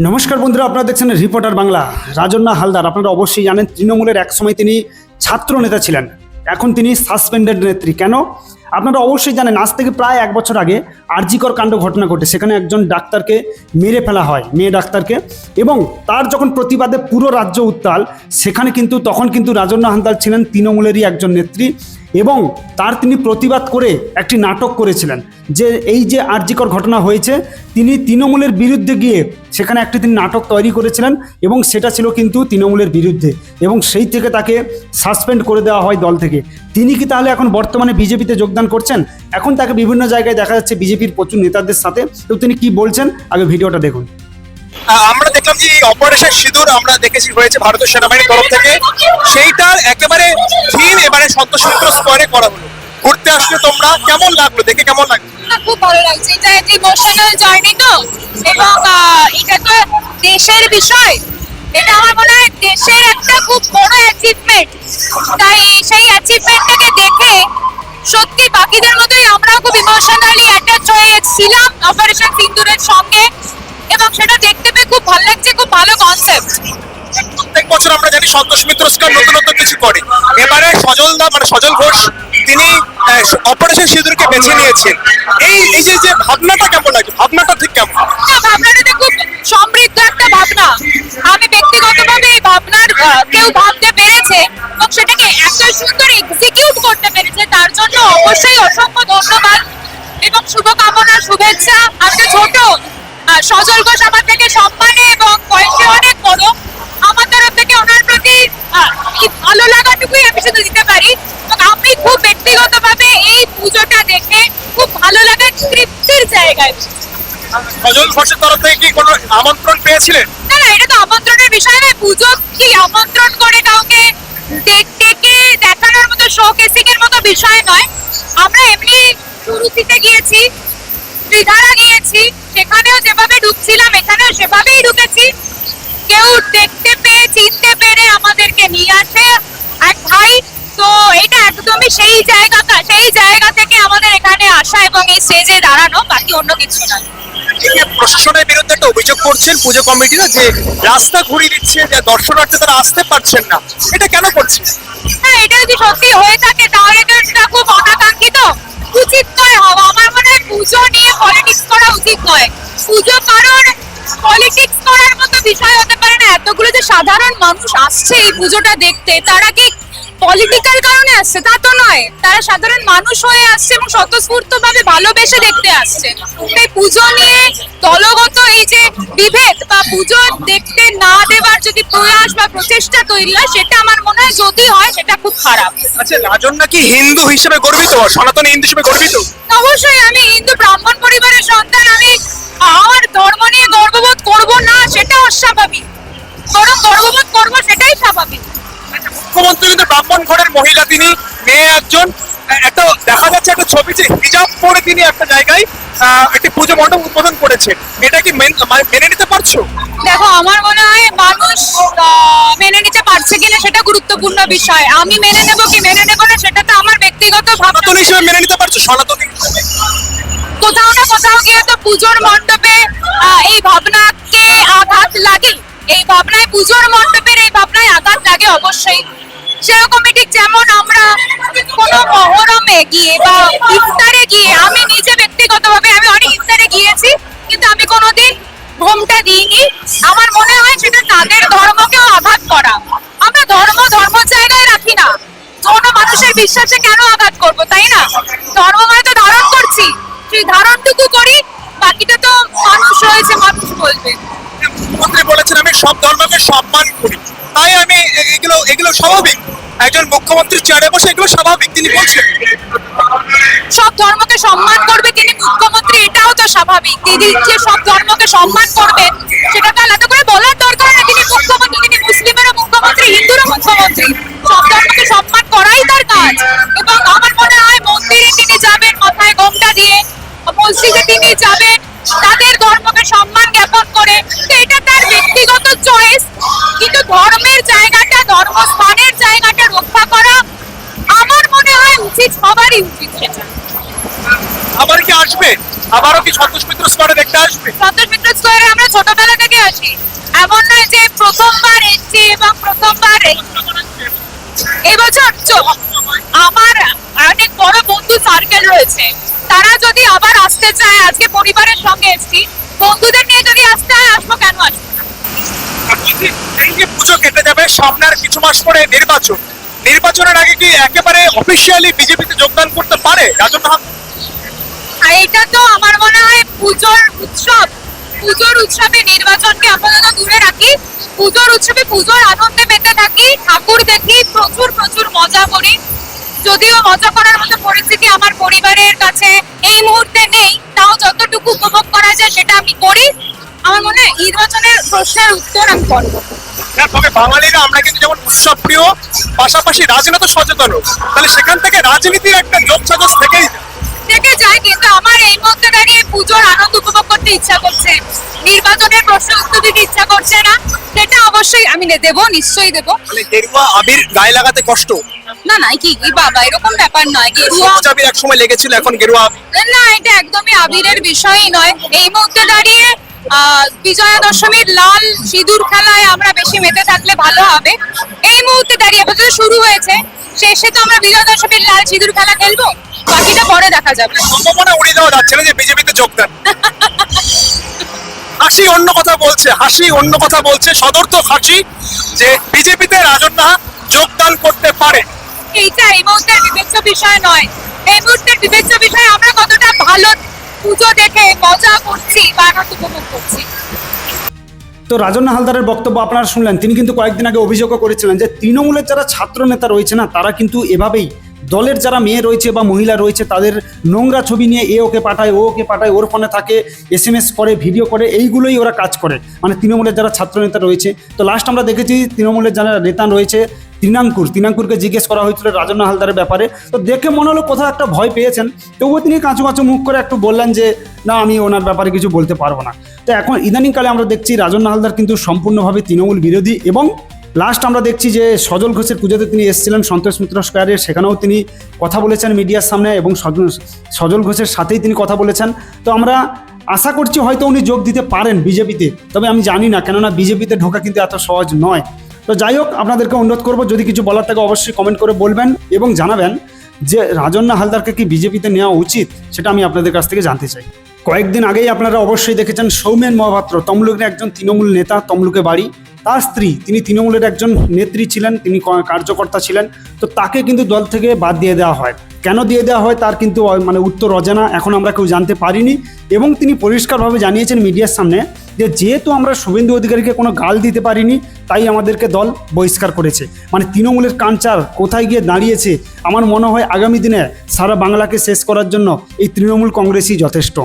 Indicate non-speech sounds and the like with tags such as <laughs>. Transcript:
নমস্কার বন্ধুরা, আপনারা দেখছেন রিপোর্টার বাংলা। রাজন্না হালদার, আপনারা অবশ্যই জানেন তৃণমূলের একসময় তিনি ছাত্র নেতা ছিলেন। এখন তিনি সাসপেন্ডেড নেত্রী। কেন? আপনারা অবশ্যই জানেন, আজ থেকে প্রায় এক বছর আগে আরজিকর কাণ্ড ঘটনা ঘটে। সেখানে একজন ডাক্তারকে মেরে ফেলা হয়, মেয়ে ডাক্তারকে। এবং তার যখন প্রতিবাদে পুরো রাজ্য উত্তাল, সেখানে কিন্তু, তখন কিন্তু রাজন্না হালদার ছিলেন তৃণমূলেরই একজন নেত্রী। এবং তার তিনি প্রতিবাদ করে একটি নাটক করেছিলেন। যে এই যে আর্যিকর ঘটনা হয়েছে, তিনি তৃণমূলের বিরুদ্ধে গিয়ে সেখানে একটি তিনি নাটক তৈরি করেছিলেন এবং সেটা ছিল কিন্তু তৃণমূলের বিরুদ্ধে এবং সেই থেকে তাকে সাসপেন্ড করে দেওয়া হয় দল থেকে। তিনি কি তাহলে এখন বর্তমানে বিজেপিতে যোগদান করছেন? এখন তাকে বিভিন্ন জায়গায় দেখা যাচ্ছে বিজেপির প্রচুর নেতাদের সাথে। তো তিনি কি বলছেন? আগে ভিডিওটা দেখুন। আমরা দেখলাম যে অপারেশন সিঁদুর আমরা দেখেছি হয়েছে ভারতীয় সেনাবাহিনীর তরফ থেকে। সেইটার একেবারে থিম এবারে সন্তোষ স্কোয়ারে করা হলো। ঘুরতে আসলে তোমরা কেমন লাগল? দেখে কেমন লাগল? খুব ভালো লাগছে। এটা ইমোশনাল জার্নি তো। এবং এটা তো দেশের বিষয়। এটা আমার মনে হয় দেশের একটা খুব বড় অ্যাচিভমেন্ট তাই সেই অ্যাচিভমেন্টটাকে দেখে সত্যি বাকিদের মতোই আমরাও খুব ইমোশনালি অ্যাটাচ হয়েছিলাম অপারেশন সিন্দুরের সঙ্গে। এবং সেটা দেখতে খুব ভালো লাগছে খুব ভালো কনসেপ্ট প্রত্যেক বছর আমরা জানি সন্তোষ মিত্র স্কোয়ার নতুন নতুন কিছু করে। এবারে সজল দা মানে সজল ঘোষ তিনি অপারেশন সিঁদুরকে বেছে নিয়েছেন। এই এই যে যে ভাবনাটা কেমন লাগে ভাবনাটা ঠিক কেমন? ভাবনাটা খুব সমৃদ্ধ একটা ভাবনা। আমি ব্যক্তিগতভাবে এই ভাবনার কেউ ভাবতে পেরেছে এবং সেটাকে এত সুন্দর এক্সিকিউট করতে পেরেছে তার জন্য অবশ্যই অসংখ্য ধন্যবাদ এবং শুভকামনা শুভেচ্ছা। একটা ছোট সজল ঘোষ আমার থেকে সম্মানে এবং বয়সে অনেক বড়। আমার তরফ থেকে ওনার প্রতি ভালো লাগাটুকুই আমি শুধু দিতে পারি। এবং আমি খুব ব্যক্তিগতভাবে এই পুজোটা দেখে খুব ভালো লাগা তৃপ্তির জায়গায় সজল ঘোষের তরফ থেকে কি কোনো আমন্ত্রণ পেয়েছিলেন? না না এটা তো আমন্ত্রণের বিষয় নয়। পুজো কি আমন্ত্রণ করে কাউকে ডেক দেখানোর মতো শো কেসিং এর মতো বিষয় নয়। আমরা এমনি শুরুতে গিয়েছি। ত্রিধারা গিয়েছি সেখানেও যেভাবে ঢুকছিলাম এখানেও সেভাবেই ঢুকেছি। কেউ দেখতে পেয়ে চিনতে পেরে আমাদেরকে নিয়ে আসে। এক ভাই তো এটা একদমই সেই জায়গাটা সেই জায়গা থেকে আমাদের এখানে আসা এবং এই স্টেজে দাঁড়ানো বাকি অন্য কিছু না প্রশাসনের বিরুদ্ধে একটা অভিযোগ করছেন পুজো কমিটিরা যে রাস্তা ঘুরিয়ে দিচ্ছে যে দর্শনার্থী তারা আসতে পারছেন না। এটা কেন করছে হ্যাঁ এটা যদি সত্যি হয়ে থাকে তাহলে তো খুব অনাকাঙ্ক্ষিত। উচিত নয় হওয়া। আমার মনে হয় পুজো নিয়ে নয় পুজো কারণ পলিটিক্স করার মতো বিষয় হতে পারে না। এতগুলো যে সাধারণ মানুষ আসছে এই পুজোটা দেখতে তারা কি পলিটিক্যাল কারণে আসছে? তা তো নয়। তারা সাধারণ মানুষ হয়ে আসছে এবং স্বতঃস্ফূর্ত ভাবে ভালোবেসে দেখতে আসছে। তাই পুজো নিয়ে দলগত এই যে বিভেদ বা পুজো দেখতে না দেওয়ার যদি প্রয়াস বা প্রচেষ্টা তৈরি হয় সেটা আমার মনে হয় যদি হয় সেটা খুব খারাপ। আচ্ছা রাজন নাকি হিন্দু হিসেবে গর্বিত? সনাতনী হিন্দু হিসেবে গর্বিত? অবশ্যই আমি হিন্দু ব্রাহ্মণ সন্তান আমি আমার ধর্ম নিয়ে গর্ববোধ করব না সেটা অস্বাভাবিক। বরং গর্ববোধ করব সেটাই স্বাভাবিক। মুখ্যমন্ত্রী কিন্তু ব্রাহ্মণ ঘরের মহিলা তিনি মেয়ে একজন। একটা দেখা যাচ্ছে একটা ছবি যে হিজাব পরে তিনি একটা জায়গায় একটি পুজো মণ্ডপ উদ্বোধন করেছেন। এটা কি মেন- নিতে পারছ? দেখো আমার মনে হয় মানুষ মেনে নিতে পারছে কিনা সেটা গুরুত্বপূর্ণ বিষয়। আমি মেনে নেব কি মেনে নেব না সেটা তো আমার ব্যক্তিগত ভাবনা। হিসেবে মেনে নিতে পারছ? সনাতনী কোথাও না কোথাও গিয়ে তো পুজোর মণ্ডপে এই ভাবনাকে আঘাত লাগে। এই ভাবনায়, পুজোর মণ্ডপের এই ভাবনায় আঘাত লাগে অবশ্যই। সেরকমই ঠিক যেমন আমরা কোনো মহরমে গিয়ে বা ইফতারে গিয়ে, আমি নিজে ব্যক্তিগতভাবে, আমি অনেক ইফতারে গিয়েছি, কিন্তু আমি কোনোদিন ঘোমটা দিইনি। আমার মনে হয় সেটা তাদের ধর্মকেও আঘাত করা। আমরা ধর্ম ধর্ম জায়গায় রাখি না। কোনো মানুষের বিশ্বাসে কেন আঘাত করব, তাই না? ধর্ম মানে তো ধারণ করছি। সেই ধারণটুকু করি বাকিটা তো মানুষ রয়েছে মানুষ বলবে। মুখ্যমন্ত্রী বলেছেন আমি সব ধর্মকে সম্মান করি। তাই আমি এগুলো এগুলো স্বাভাবিক। একজন মুখ্যমন্ত্রী চেয়ারে বসে এগুলো স্বাভাবিক তিনি বলছেন। সব ধর্মকে সম্মান করবে তিনি মুখ্যমন্ত্রী এটাও তো স্বাভাবিক। তিনি যে সব ধর্মকে সম্মান করবেন সেটা তো আলাদা করে বলার দরকার না। তিনি মুখ্যমন্ত্রী তিনি মুসলিমেরও মুখ্যমন্ত্রী হিন্দুরও মুখ্যমন্ত্রী। সব ধর্মকে সম্মান করাই তার কাজ। উচিত সবারই উচিত সেটা। আবার কি আসবে? আবারও কি সন্তোষ মিত্র স্কোয়ারে দেখতে আসবে? সন্তোষ মিত্র স্কোয়ারে আমরা ছোটবেলা থেকে আসি। এমন নয় যে প্রথমবার এসছি এবং প্রথমবার এবছর আমার অনেক বড় বন্ধু সার্কেল রয়েছে। তারা যদি আবার আসতে চায় আজকে পরিবারের সঙ্গে এসছি বন্ধুদের নিয়ে যদি আসতে হয় আসব কেন আসব এই যে পুজো কেটে যাবে সামনে আর কিছু মাস পরে নির্বাচন। নির্বাচনের আগে কি একেবারে অফিসিয়ালি বিজেপিতে যোগদান করতে পারে? রাজন্য আর এটা তো আমার মনে হয় পুজোর উৎসব। পুজোর উৎসবে নির্বাচনকে আপাতত দূরে রাখি। পুজোর উৎসবে পুজোর আনন্দে মেতে থাকি ঠাকুর দেখি প্রচুর প্রচুর মজা করি। যদিও মজা করার মতো পরিস্থিতি আমার পরিবারের কাছে এই মুহূর্তে নেই তাও যতটুকু উপভোগ করা যায় সেটা আমি করি। আমার মনে হয় নির্বাচনের প্রশ্নের উত্তর আমি করব। তবে বাঙালিরা আমরা কিন্তু যেমন উৎসব প্রিয় পাশাপাশি রাজনীতি সচেতন তাহলে সেখান থেকে রাজনীতির একটা যোগ সাজস থেকেই থেকে যায় কিন্তু আমার এই মুহূর্তে দাঁড়িয়ে পুজোর আনন্দ উপভোগ করতে ইচ্ছা করছে। নির্বাচনের প্রশ্ন উত্তর দিতে ইচ্ছা করছে না সেটা অবশ্যই আমি নে- দেবো নিশ্চয়ই দেবো। গেরুয়া আবির গায়ে লাগাতে কষ্ট? না না কি কি বাবা এরকম ব্যাপার নয় গেরুয়া আবির এক সময় লেগেছিল এখন গেরুয়া না এটা একদমই আবিরের বিষয়ই নয়। এই মুহূর্তে দাঁড়িয়ে বিজয়া দশমীর লাল সিঁদুর খেলায় আমরা বেশি মেতে থাকলে ভালো হবে। এই মুহূর্তে দাঁড়িয়ে আপাতত শুরু হয়েছে। শেষে তো আমরা বিজয়া দশমীর লাল সিঁদুর খেলা খেলব। বাকিটা পরে দেখা যাবে। সম্ভাবনা উড়িয়ে দেওয়া যাচ্ছে না যে বিজেপিতে যোগদান <laughs> হাসি অন্য কথা বলছে হাসি অন্য কথা বলছে সদর্থ হাসি যে বিজেপিতে রাজন্যা যোগদান করতে পারে। এইটা এই মুহূর্তের বিবেচ্য বিষয় নয়। এই মুহূর্তের বিবেচ্য বিষয় আমরা কতটা ভালো পুজো দেখে মজা করছি বা উপভোগ করছি। তো রাজন্না হালদারের বক্তব্য আপনারা শুনলেন। তিনি কিন্তু কয়েকদিন আগে অভিযোগও করেছিলেন যে তৃণমূলের যারা ছাত্র নেতা রয়েছে না, তারা কিন্তু এভাবেই দলের যারা মেয়ে রয়েছে বা মহিলা রয়েছে, তাদের নোংরা ছবি নিয়ে এ ওকে পাঠায়, ও ওকে পাঠায়, ওর ফোনে থাকে এস এম এস করে, ভিডিও করে, এইগুলোই ওরা কাজ করে। মানে তৃণমূলের যারা ছাত্র নেতা রয়েছে। তো লাস্ট আমরা দেখেছি তৃণমূলের যারা নেতা রয়েছে তৃণাঙ্কুর তৃণাঙ্কুরকে জিজ্ঞেস করা হয়েছিল রাজন্না হালদারের ব্যাপারে। তো দেখে মনে হলো কোথাও একটা ভয় পেয়েছেন। তবুও তিনি কাঁচু কাঁচু মুখ করে একটু বললেন যে, না, আমি ওনার ব্যাপারে কিছু বলতে পারব না। তো এখন ইদানিংকালে আমরা দেখছি রাজন্না হালদার কিন্তু সম্পূর্ণভাবে তৃণমূল বিরোধী এবং লাস্ট আমরা দেখছি যে সজল ঘোষের পুজোতে তিনি এসেছিলেন সন্তোষ মিত্র স্কোয়ারে। সেখানেও তিনি কথা বলেছেন মিডিয়ার সামনে এবং সজ- সজল ঘোষের সাথেই তিনি কথা বলেছেন। তো আমরা আশা করছি হয়তো উনি যোগ দিতে পারেন বিজেপিতে। তবে আমি জানি না, কেননা বিজেপিতে ঢোকা কিন্তু এত সহজ নয়। তো যাই হোক, আপনাদেরকে অনুরোধ করব, যদি কিছু বলার থাকে অবশ্যই কমেন্ট করে বলবেন এবং জানাবেন যে রাজন্না হালদারকে কি বিজেপিতে নেওয়া উচিত সেটা আমি আপনাদের কাছ থেকে জানতে চাই। কয়েকদিন আগেই আপনারা অবশ্যই দেখেছেন সৌমেন মহাপাত্র, তমলুকের একজন তৃণমূল নেতা, তমলুকে বাড়ি। তার স্ত্রী, তিনি তৃণমূলের একজন নেত্রী ছিলেন, তিনি কার্যকর্তা ছিলেন, তো তাকে কিন্তু দল থেকে বাদ দিয়ে দেওয়া হয়। কেন দিয়ে দেওয়া হয়? তার কিন্তু মানে উত্তর অজানা, এখন আমরা কেউ জানতে পারিনি। এবং তিনি পরিষ্কারভাবে জানিয়েছেন মিডিয়ার সামনে যে, যেহেতু আমরা শুভেন্দু অধিকারীকে কোনো গাল দিতে পারিনি, তাই আমাদেরকে দল বহিষ্কার করেছে। মানে তৃণমূলের কাঞ্চার কোথায় গিয়ে দাঁড়িয়েছে? আমার মনে হয় আগামী দিনে সারা বাংলাকে শেষ করার জন্য এই তৃণমূল কংগ্রেসই যথেষ্ট।